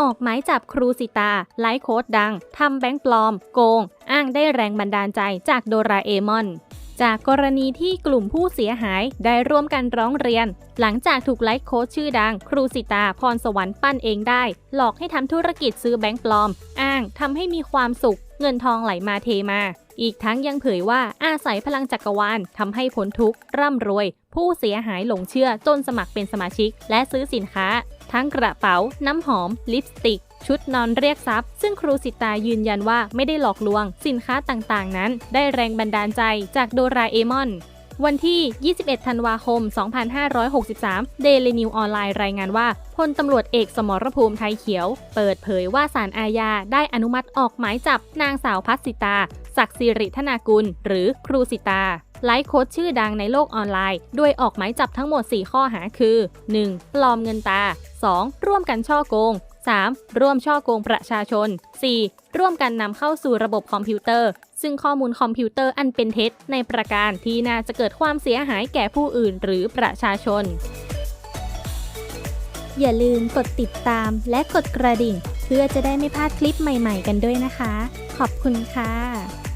ออกหมายจับครูสิตา ไลฟ์โค้ดดัง ทำแบงค์ปลอม โกง อ้างได้แรงบันดาลใจจากโดราเอมอนจากกรณีที่กลุ่มผู้เสียหายได้ร่วมกันร้องเรียน หลังจากถูกไลฟ์โค้ชชื่อดัง ครูสิตาพรสวรรค์ปั้นเองได้ หลอกให้ทำธุรกิจซื้อแบงค์ปลอม อ้างทำให้มีความสุข เงินทองไหลมาเทมา อีกทั้งยังเผยว่าอาศัยพลังจักรวาลทำให้พ้นทุกข์ร่ำรวย ผู้เสียหายหลงเชื่อจนสมัครเป็นสมาชิก และซื้อสินค้า ทั้งกระเป๋า น้ำหอม ลิปสติก ชุดนอนเรียกทรัพย์ ซึ่งครูสิตายืนยันว่าไม่ได้หลอกลวง สินค้าต่างๆ นั้น ได้แรงบันดาลใจจากโดราเอมอน วันที่ 21 ธันวาคม 2563 Daily New ออนไลน์รายงานว่าพลตำรวจเอกสมรภูมิไทยเขียว เปิดเผยว่าสารอาญาได้อนุมัติออกหมายจับนางสาวพัสสิตา ศักดิ์สิริธนากุล หรือครูสิตาไลฟ์โค้ชชื่อดังในโลกออนไลน์ ด้วยออกหมายจับทั้งหมด 4 ข้อหาคือ 1. ปลอมเงินตา 2. ร่วมกันช่อโกง 3. ร่วมช่อโกงประชาชน 4. ร่วมกันนำเข้าสู่ระบบคอมพิวเตอร์ ซึ่งข้อมูลคอมพิวเตอร์อันเป็นเท็จ ในประการที่น่าจะเกิดความเสียหายแก่ผู้อื่นหรือประชาชน อย่าลืมกดติดตามและกดกระดิ่ง เพื่อจะได้ไม่พลาดคลิปใหม่ ๆ กันด้วยนะคะ ขอบคุณค่ะ